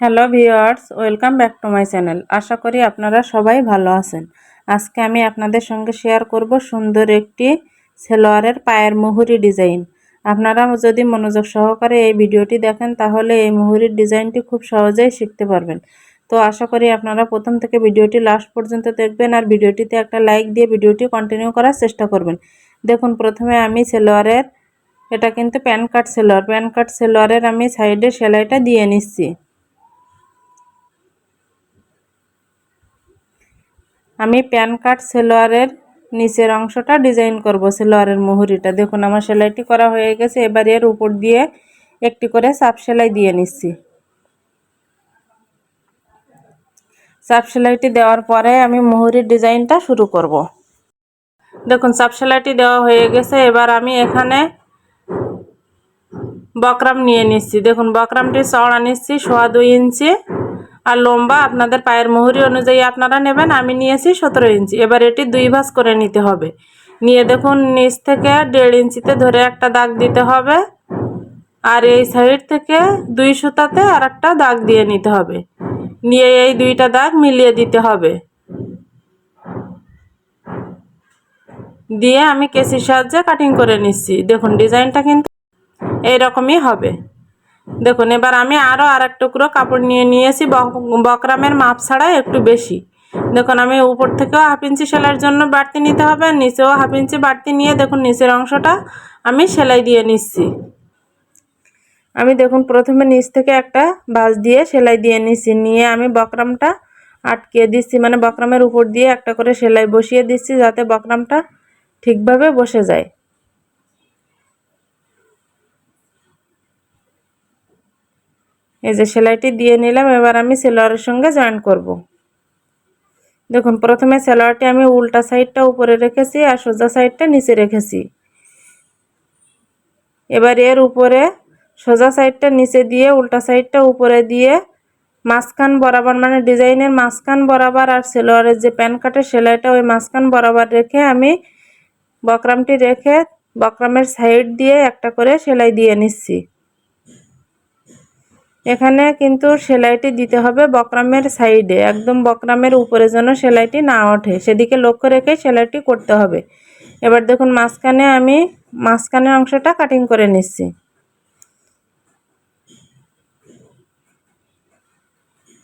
Hello viewers, welcome back to my channel. আশা করি আপনারা সবাই ভালো আছেন। আজকে আমি আপনাদের সঙ্গে শেয়ার করব সুন্দর একটি সেলোয়ারের পায়ের মুহুরি ডিজাইন। আপনারা যদি মনোযোগ সহকারে এই ভিডিওটি দেখেন, তাহলে এই মুহুরির ডিজাইনটি খুব সহজেই শিখতে পারবেন। তো আশা করি আপনারা প্রথম থেকে ভিডিওটি লাস্ট পর্যন্ত দেখবেন আর ভিডিওটিতে একটা লাইক দিয়ে ভিডিওটি কন্টিনিউ করার চেষ্টা করবেন। দেখুন, প্রথমে আমি সেলোয়ারের, এটা কিন্তু PAN card salwar. PAN card সেলোয়ারের আমি সাইডে সেলাইটা দিয়ে নিচ্ছি। আমি প্যান কার্ড সেলোয়ারের নিচের অংশটা ডিজাইন করব, সেলোয়ারের মুহুরিটা। দেখুন, আমার সেলাইটি করা হয়ে গেছে। এবার এর উপর দিয়ে একটি করে সাপ সেলাই দিয়ে নিচ্ছি। চাপ সেলাইটি দেওয়ার পরে আমি মুহুরির ডিজাইনটা শুরু করব। দেখুন চাপ সেলাইটি দেওয়া হয়ে গেছে। এবার আমি এখানে বকরাম নিয়ে নিচ্ছি। দেখুন বকরামটি চড়া নিচ্ছি, সোয়া দুই ইঞ্চি। আর লম্বা আপনাদের পায়ের মুহুরি অনুযায়ী আপনারা নেবেন, আমি নিয়েছি সতেরো ইঞ্চি। এবার এটি দুই ভাঁজ করে নিতে হবে। নিয়ে দেখুন, নিচ থেকে দেড় ইঞ্চিতে ধরে একটা দাগ দিতে হবে আর এই সাইড থেকে দুই সুতাতে আর একটা দাগ দিয়ে নিতে হবে। নিয়ে এই দুইটা দাগ মিলিয়ে দিতে হবে। দিয়ে আমি কেসির সাহায্যে কাটিং করে নিচ্ছি। দেখুন, ডিজাইনটা কিন্তু এইরকমই হবে। দেখুন, এবার আমি আরও আর এক টুকরো কাপড় নিয়ে নিয়েছি বকরামের মাপ ছাড়া একটু বেশি। দেখুন, আমি উপর থেকেও হাফ ইঞ্চি সেলাইয়ের জন্য বাড়তি নিতে হবে নিচেও হাফ ইঞ্চি বাড়তি নিয়ে দেখুন, নিচের অংশটা আমি সেলাই দিয়ে নিচ্ছি। আমি দেখুন, প্রথমে নিচ থেকে একটা বাস দিয়ে সেলাই দিয়ে নিচ্ছি, নিয়ে আমি বকরামটা আটকে দিচ্ছি মানে বকরামের উপর দিয়ে একটা করে সেলাই বসিয়ে দিচ্ছি, যাতে বকরামটা ঠিকভাবে বসে যায়। এই যে সেলাইটি দিয়ে নিলাম, এবার আমি সেলোয়ারের সঙ্গে জয়েন করব। দেখুন, প্রথমে সেলোয়ারটি আমি উল্টা সাইডটা উপরে রেখেছি আর সোজা সাইডটা নিচে রেখেছি এবার এর উপরে সোজা সাইডটা নিচে দিয়ে, উল্টা সাইডটা উপরে দিয়ে মাঝখান বরাবর মানে ডিজাইনের মাঝখান বরাবর আর সেলোয়ারের যে প্যান কাটের সেলাইটা, ওই মাঝখান বরাবর রেখে আমি বকরামটি রেখে বকরামের সাইড দিয়ে একটা করে সেলাই দিয়ে নিচ্ছি এখানে কিন্তু সেলাইটি দিতে হবে বকরামের সাইডে। একদম বকরামের উপরে যেন সেলাইটি না ওঠে। সেদিকে লক্ষ্য রেখে সেলাইটি করতে হবে। এবার দেখুন, মাঝখানে আমি, মাঝখানের অংশটা কাটিং করে নিচ্ছি।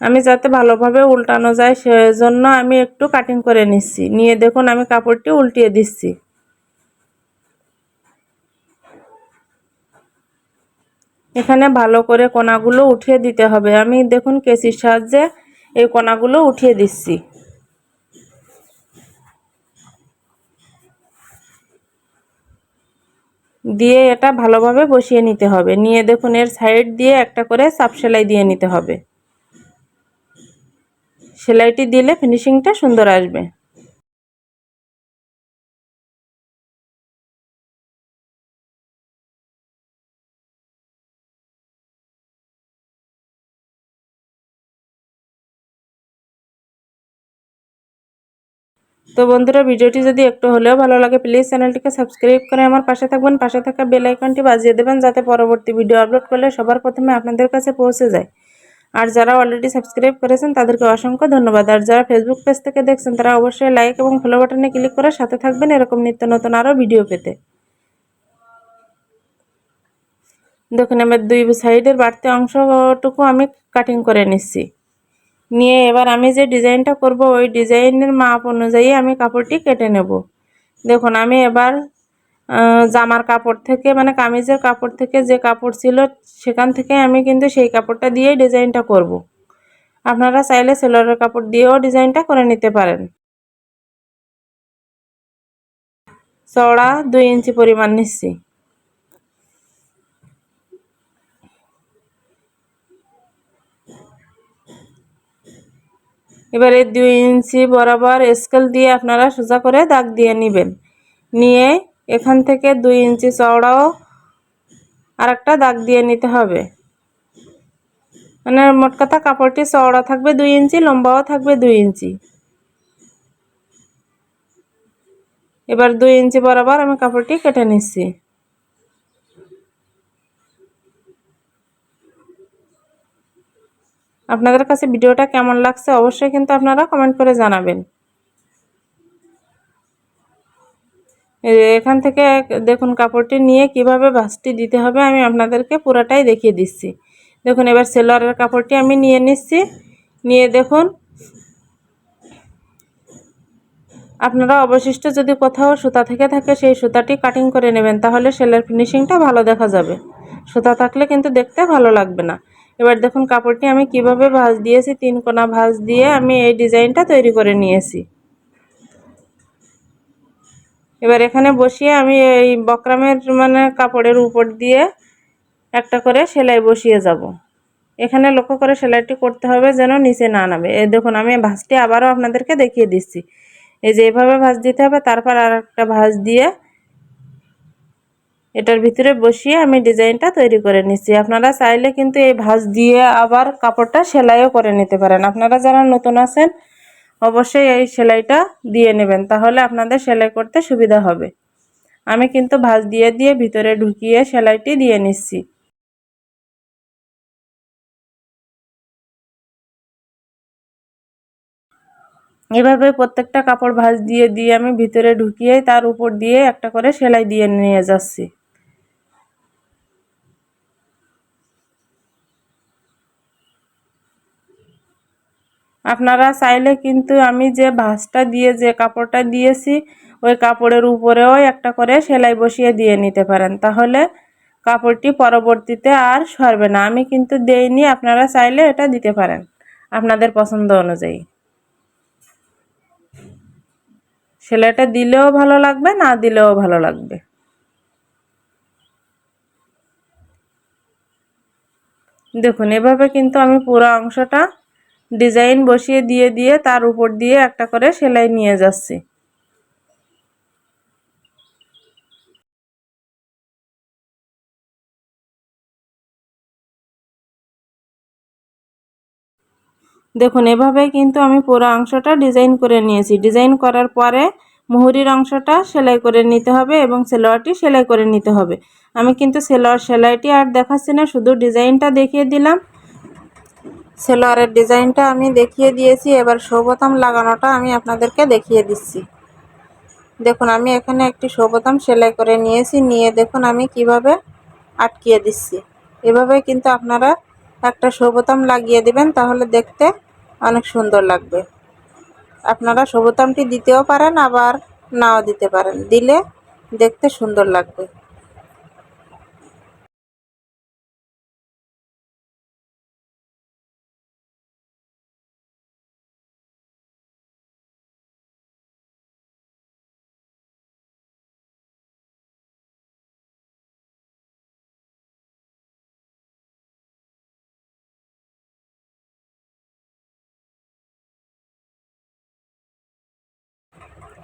আমি যাতে ভালোভাবে উল্টানো যায়, সেজন্য আমি একটু কাটিং করে নিচ্ছি। নিয়ে দেখুন, আমি কাপড়টি উল্টিয়ে দিচ্ছি। এখানে ভালো করে কোনাগুলো উঠিয়ে দিতে হবে। আমি দেখুন কেসির সাহায্যে এই কোনাগুলো উঠিয়ে দিচ্ছি। দিয়ে এটা ভালোভাবে বসিয়ে নিতে হবে। নিয়ে দেখুন এর সাইড দিয়ে একটা করে সাপ সেলাই দিয়ে নিতে হবে। সেলাইটি দিলে ফিনিশিংটা সুন্দর আসবে। তো বন্ধুরা, ভিডিওটি যদি একটু হলেও ভালো লাগে প্লিজ চ্যানেলটিকে সাবস্ক্রাইব করে আমার পাশে থাকবেন। পাশে থাকা বেল আইকনটি বাজিয়ে দেবেন, যাতে পরবর্তী ভিডিও আপলোড করলে সবার প্রথমে আপনাদের কাছে পৌঁছে যায়। আর যারা অলরেডি সাবস্ক্রাইব করেছেন, তাদেরকে অসংখ্য ধন্যবাদ। আর যারা ফেসবুক পেজ থেকে দেখছেন, তারা অবশ্যই লাইক এবং ফলো বাটনে ক্লিক করে সাথে থাকবেন এরকম নিত্য নতুন আরও ভিডিও পেতে। দেখুন এবার দুই সাইডের বাড়তি অংশটুকু আমি কাটিং করে নিচ্ছি। নিয়ে এবার আমি যে ডিজাইনটা করব, ওই ডিজাইনের মাপ অনুযায়ী আমি কাপড়টি কেটে নেব। দেখুন, আমি এবার জামার কাপড় থেকে মানে কামিজের কাপড় থেকে যে কাপড় ছিল, সেখান থেকে আমি কিন্তু সেই কাপড়টা দিয়েই ডিজাইনটা করব। আপনারা চাইলে সেলোয়ারের কাপড় দিয়েও ডিজাইনটা করে নিতে পারেন। চওড়া দুই ইঞ্চি পরিমাণ নিচ্ছি। এবারে দুই ইঞ্চি বরাবর স্কেল দিয়ে আপনারা সোজা করে দাগ দিয়ে নেবেন। নিয়ে এখান থেকে দুই ইঞ্চি চওড়াও আর একটা দাগ দিয়ে নিতে হবে। মানে মোট কথা কাপড়টি চওড়া থাকবে দুই ইঞ্চি, লম্বাও থাকবে দুই ইঞ্চি। এবার দুই ইঞ্চি বরাবর আমি কাপড়টি কেটে নিচ্ছি। আপনাদের কাছে ভিডিওটা কেমন লাগছে অবশ্যই কিন্তু আপনারা কমেন্ট করে জানাবেন। এখান থেকে দেখুন কাপড়টি নিয়ে কীভাবে ভাঁজটি দিতে হবে, আমি আপনাদেরকে পুরাটাই দেখিয়ে দিচ্ছি। দেখুন, এবার সেলোয়ারের কাপড়টি আমি নিয়ে নিচ্ছি। নিয়ে দেখুন, আপনারা অবশিষ্ট যদি কোথাও সুতা থেকে থাকে সেই সুতাটি কাটিং করে নেবেন, তাহলে সেলের ফিনিশিংটা ভালো দেখা যাবে। সুতা থাকলে কিন্তু দেখতে ভালো লাগবে না। এবার দেখুন কাপড়টি আমি কীভাবে ভাঁজ দিয়েছি, তিন কোনা ভাঁজ দিয়ে আমি এই ডিজাইনটা তৈরি করে নিয়েছি। এবার এখানে বসিয়ে আমি এই বকরামের মানে কাপড়ের উপর দিয়ে একটা করে সেলাই বসিয়ে যাব। এখানে লক্ষ্য করে সেলাইটি করতে হবে যেন নিচে না নামে। এই দেখুন, আমি ভাঁজটি আবারও আপনাদেরকে দেখিয়ে দিচ্ছি। এই যে এভাবে ভাঁজ দিতে হবে, তারপর আর একটা ভাঁজ দিয়ে এটার ভিতরে বসিয়ে আমি ডিজাইনটা তৈরি করে নিচ্ছি আপনারা চাইলে কিন্তু এই ভাঁজ দিয়ে আবার কাপড়টা সেলাইও করে নিতে পারেন। আপনারা যারা নতুন আছেন, অবশ্যই এই সেলাইটা দিয়ে নেবেন, তাহলে আপনাদের সেলাই করতে সুবিধা হবে। আমি কিন্তু ভাঁজ দিয়ে দিয়ে ভিতরে ঢুকিয়ে সেলাইটি দিয়ে নিচ্ছি। এভাবে প্রত্যেকটা কাপড় ভাঁজ দিয়ে দিয়ে আমি ভিতরে ঢুকিয়ে তার উপর দিয়ে একটা করে সেলাই দিয়ে নিয়ে যাচ্ছি। আপনারা চাইলে কিন্তু আমি যে ভাঁজটা দিয়ে, যে কাপড়টা দিয়েছি, ওই কাপড়ের উপরেও একটা করে সেলাই বসিয়ে দিয়ে নিতে পারেন। তাহলে কাপড়টি পরবর্তীতে আর সরবে না। আমি কিন্তু দেইনি, আপনারা চাইলে এটা দিতে পারেন, আপনাদের পছন্দ অনুযায়ী। সেলাইটা দিলেও ভালো লাগবে, না দিলেও ভালো লাগবে? দেখুন, এভাবে কিন্তু আমি পুরো অংশটা ডিজাইন বসিয়ে দিয়ে দিয়ে তার উপর দিয়ে একটা করে সেলাই নিয়ে যাচ্ছি। দেখুন, এভাবে কিন্তু আমি পুরো অংশটা ডিজাইন করে নিয়েছি। ডিজাইন করার পরে মুহুরির অংশটা সেলাই করে নিতে হবে এবং সেলোয়ারটি সেলাই করে নিতে হবে। আমি কিন্তু সেলোয়ার সেলাইটি আর দেখাচ্ছি না, শুধু ডিজাইনটা দেখিয়ে দিলাম। সেলোয়ারের ডিজাইনটা আমি দেখিয়ে দিয়েছি। এবার সৌবতাম লাগানোটা আমি আপনাদেরকে দেখিয়ে দিচ্ছি। দেখুন, আমি এখানে একটি সৌবতাম সেলাই করে নিয়েছি। নিয়ে দেখুন, আমি কীভাবে আটকিয়ে দিচ্ছি। এভাবে কিন্তু আপনারা একটা সৌবতাম লাগিয়ে দিবেন, তাহলে দেখতে অনেক সুন্দর লাগবে। আপনারা সবুতামটি দিতেও পারেন, আবার নাও দিতে পারেন। দিলে দেখতে সুন্দর লাগবে।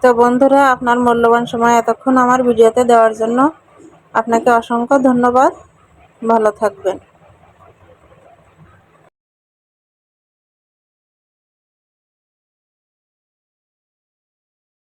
তো বন্ধুরা, আপনার মূল্যবান সময় এতক্ষণ আমার ভিডিওতে দেওয়ার জন্য আপনাকে অসংখ্য ধন্যবাদ। ভালো থাকবেন।